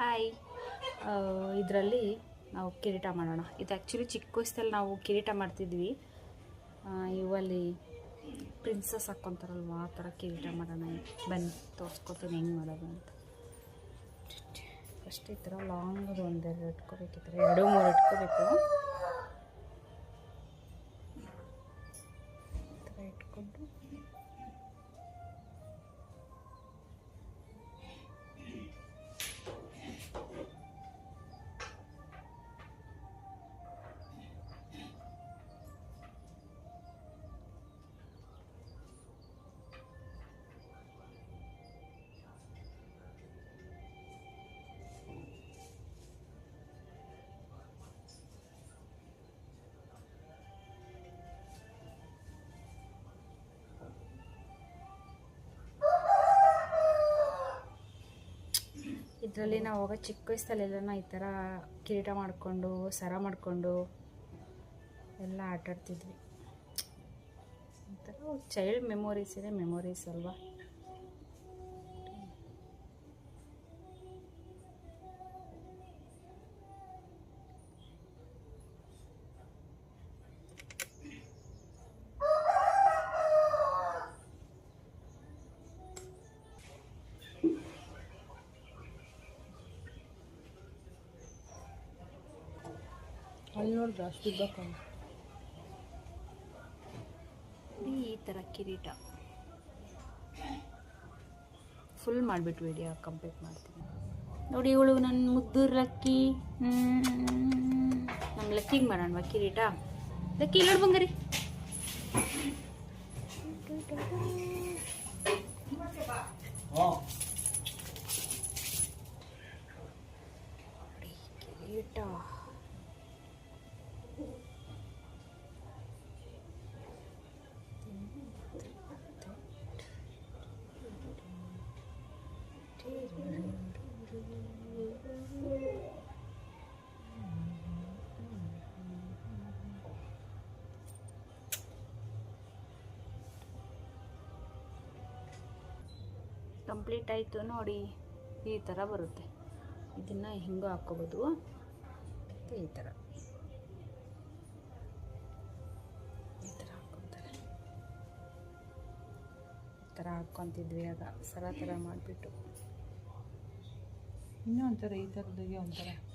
Hi ಇದರಲ್ಲಿ ನಾವು ಕಿರೀಟ ಮಾಡೋಣ. ಇದು ಆ್ಯಕ್ಚುಲಿ ಚಿಕ್ಕ ವಯಸ್ಸಲ್ಲಿ ನಾವು ಕಿರೀಟ ಮಾಡ್ತಿದ್ವಿ. ಇವಲ್ಲಿ ಪ್ರಿನ್ಸಸ್ ಹಾಕ್ಕೊತಾರಲ್ವ ಆ ಥರ ಕಿರೀಟ ಮಾಡೋಣ. ಬನ್ನಿ ತೋರಿಸ್ಕೊತೀನಿ ಹೆಂಗೆ ಮಾಡೋದು ಅಂತ. ಫಸ್ಟ್ ಈ ಥರ ಲಾಂಗ್ ಒಂದೆರಡು ಇಟ್ಕೋಬೇಕು, ಈ ಥರ ಎರಡು, ಮೂರು ಇಟ್ಕೋಬೇಕು. ಈ ಥರ ಇಟ್ಕೊಂಡು ಇದರಲ್ಲಿ ನಾವು ಅವಾಗ ಚಿಕ್ಕ ವಯಸ್ಸಲ್ಲೆಲ್ಲ ಈ ಥರ ಕಿರೀಟ ಮಾಡಿಕೊಂಡು, ಸರ ಮಾಡಿಕೊಂಡು ಎಲ್ಲ ಆಟಾಡ್ತಿದ್ವಿ. ಒಂಥರ ಚೈಲ್ಡ್ ಮೆಮೊರೀಸ್ ಇದೆ ಮೆಮೊರೀಸ್ ಅಲ್ವಾ? ಅಲ್ಲಿ ನೋಡಿದ್ರೆ ಅಷ್ಟು ಈ ಥರ ಕಿರೀಟ. ಫುಲ್ ಮಾಡಿಬಿಟ್ಟು ವಿಡಿಯೋ ಕಂಪ್ಲೀಟ್ ಮಾಡ್ತೀನಿ. ನೋಡಿ ಇವಳು ನನ್ನ ಮುದ್ದು ಲಕ್ಕಿ. ನಮ್ಮ ಲಕ್ಕಿಗೆ ಮಾಡೋಣವಾ ಕಿರೀಟ? ಲಕ್ಕಿ ಇಲ್ಲ ನೋಡು ಬಂಗಾರಿ. ಕಂಪ್ಲೀಟ್ ಆಯಿತು ನೋಡಿ, ಈ ಥರ ಬರುತ್ತೆ. ಇದನ್ನು ಹಿಂಗೆ ಹಾಕ್ಕೋಬೋದು. ಈ ಥರ ಈ ಥರ ಹಾಕ್ಕೊತಾರೆ. ಈ ಥರ ಹಾಕ್ಕೊತಿದ್ವಿ ಆಗ. ಸರ ಥರ ಮಾಡಿಬಿಟ್ಟು. ಇನ್ನೂ ಒಂಥರ ಈ ಥರದಾಗೆ ಒಂಥರ ಈ ಥರ ಬರುತ್ತೆ